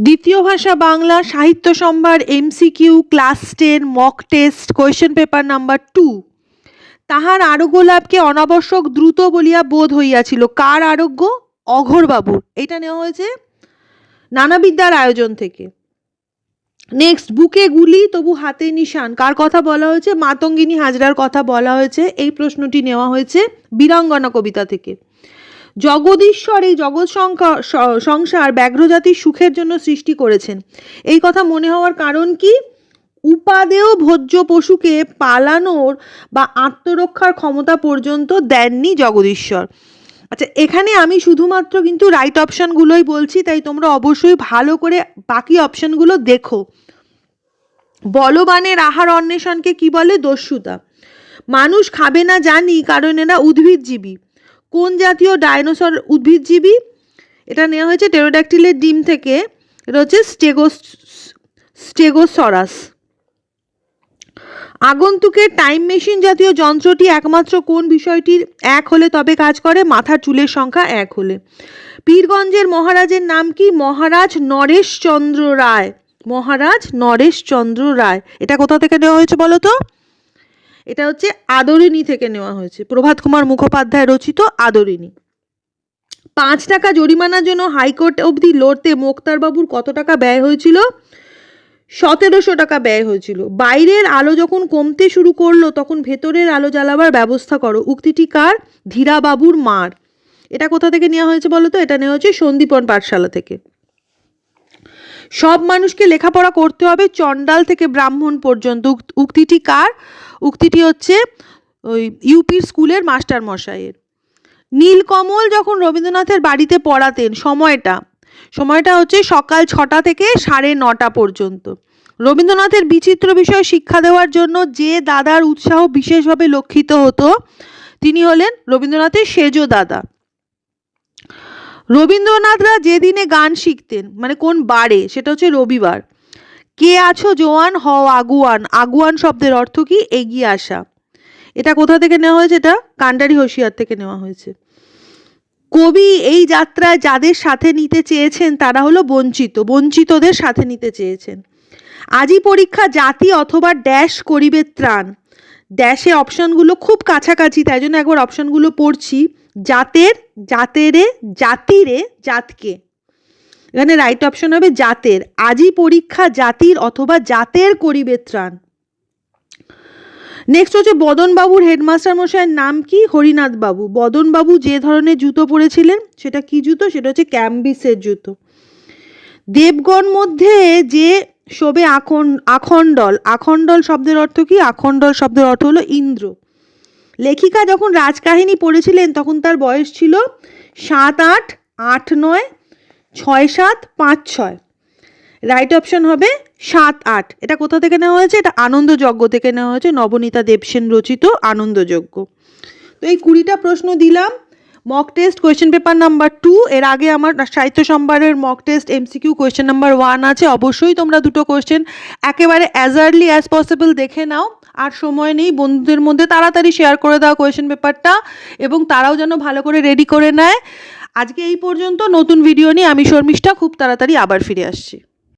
দ্বিতীয় ভাষা বাংলা, সাহিত্য সম্ভার MCQ class ten mock test question paper number two তাহার আরোগ্য লাভকে অনাবশ্যক দ্রুত বলিয়া বোধ হইয়াছিল। কার আরোগ্য? অঘোরবাবুর। এটা নেওয়া হয়েছে নানাবিদ্যার আয়োজন থেকে। নেক্সট বুকে গুলি, তবু হাতে নিশান। কার কথা বলা হয়েছে? মাতঙ্গিনী হাজরার কথা বলা হয়েছে। এই প্রশ্নটি নেওয়া হয়েছে বীরাঙ্গনা কবিতা থেকে। জগদীশ্বর এই জগৎ সংসার ব্যাঘ্রজাতির সুখের জন্য সৃষ্টি করেছেন। এই কথা মনে হওয়ার কারণ কি? উপাদেয় ভোজ্য পশুকে পালানোর বা আত্মরক্ষার ক্ষমতা পর্যন্ত দেননি জগদীশ্বর। আচ্ছা এখানে আমি শুধুমাত্র কিন্তু রাইট অপশানগুলোই বলছি, তাই তোমরা অবশ্যই ভালো করে বাকি অপশানগুলো দেখো। বলবানের আহার অন্বেষণকে কি বলে? দস্যুতা। মানুষ খাবে না জানি, কারণ এরা উদ্ভিদজীবী। কোন জাতীয় ডাইনোসর উদ্ভিদজীবী? এটা নেওয়া হয়েছে টেরোডাক্টিলের ডিম থেকে। এটা হচ্ছে স্টেগোস স্টেগোসরাস। আগন্তুকের টাইম মেশিন জাতীয় যন্ত্রটি একমাত্র কোন বিষয়টির এক হলে তবে কাজ করে? মাথার চুলের সংখ্যা এক হলে। পীরগঞ্জের মহারাজের নাম কি? মহারাজ নরেশচন্দ্র রায়। মহারাজ নরেশচন্দ্র রায়। এটা কোথা থেকে নেওয়া হয়েছে বলো তো? এটা হচ্ছে আদরিণী থেকে নেওয়া হয়েছে। প্রভাত কুমার মুখোপাধ্যায় রচিত আদরিণী। পাঁচ টাকা জরিমানার জন্য হাইকোর্ট অবধি লড়তে মোক্তারবাবুর কত টাকা ব্যয় হয়েছিল? সতেরোশো টাকা ব্যয় হয়েছিল। বাইরের আলো যখন কমতে শুরু করল, তখন ভেতরের আলো জ্বালাবার ব্যবস্থা করো। উক্তিটি কার? ধীরাবাবুর মার। এটা কোথা থেকে নেওয়া হয়েছে বলো তো? এটা নেওয়া হয়েছে সন্দীপন পাঠশালা থেকে। সব মানুষকে লেখাপড়া করতে হবে। চণ্ডাল থেকে ব্রাহ্মণ পর্যন্ত। উক্তিটি কার? উক্তিটি হচ্ছে ওই ইউপির স্কুলের মাস্টার মশাইয়ের নীলকমল যখন রবীন্দ্রনাথের বাড়িতে পড়াতেন, সময়টা সময়টা হচ্ছে সকাল ছটা থেকে সাড়ে নটা পর্যন্ত। রবীন্দ্রনাথের বিচিত্র বিষয়ে শিক্ষা দেওয়ার জন্য যে দাদার উৎসাহ বিশেষভাবে লক্ষিত হতো, তিনি হলেন রবীন্দ্রনাথের সেজ দাদা। রবীন্দ্রনাথরা যেদিনে গান শিখতেন মানে কোন বারে, সেটা হচ্ছে রবিবার। কে আছো জোয়ান হও আগুয়ান। আগুয়ান শব্দের অর্থ কি? এগিয়ে আসা। এটা কোথা থেকে নেওয়া হয়েছে? এটা কান্ডারি হোশিয়ার থেকে নেওয়া হয়েছে। কবি এই যাত্রায় যাদের সাথে নিতে চেয়েছেন, তারা হলো বঞ্চিত। বঞ্চিতদের সাথে নিতে চেয়েছেন। আজই পরীক্ষা জাতি অথবা ড্যাশ করিবে ত্রাণ। ড্যাশে অপশনগুলো খুব কাছাকাছি, তাই জন্য একবার অপশনগুলো পড়ছি। জাতের, জাতেরে, জাতিরে, জাতকে। এখানে রাইট অপশন হবে জাতের। আজই পরীক্ষা জাতির অথবা জাতের করিবে ত্রাণ। নেক্সট হচ্ছে বদনবাবুর হেডমাস্টার মশাইয়ের নাম কি? হরিনাথ বাবু বদনবাবু যে ধরনের জুতো পরেছিলেন, সেটা কি জুতো? সেটা হচ্ছে ক্যাম্বিসের জুতো। দেবগণ মধ্যে যে শোবে আখন, আখণ্ডল। আখণ্ডল শব্দের অর্থ কি? আখণ্ডল শব্দের অর্থ হলো ইন্দ্র। লেখিকা যখন রাজকাহিনী পড়েছিলেন, তখন তার বয়স ছিল সাত আট আট নয়, ছয় সাত, পাঁচ ছয়। রাইট অপশন হবে সাত আট। এটা কোথা থেকে নেওয়া হয়েছে? এটা আনন্দযজ্ঞ থেকে নেওয়া হয়েছে। নবনীতা দেবসেন রচিত আনন্দযজ্ঞ। তো এই কুড়িটা প্রশ্ন দিলাম। Mock test question paper number two এর আগে আমার সাহিত্য সম্ভারের mock test MCQ question number one আছে। অবশ্যই তোমরা দুটো কোয়েশ্চেন একেবারে অ্যাজ আর্লি অ্যাজ পসিবল দেখে নাও। আর সময় নেই, বন্ধুদের মধ্যে তাড়াতাড়ি শেয়ার করে দাও কোয়েশন পেপারটা এবং তারাও যেন ভালো করে রেডি করে নেয়। আজকে এই পর্যন্ত নতুন ভিডিও নিয়ে আমি শর্মিষ্ঠা, খুব তাড়াতাড়ি আবার ফিরে আসছি।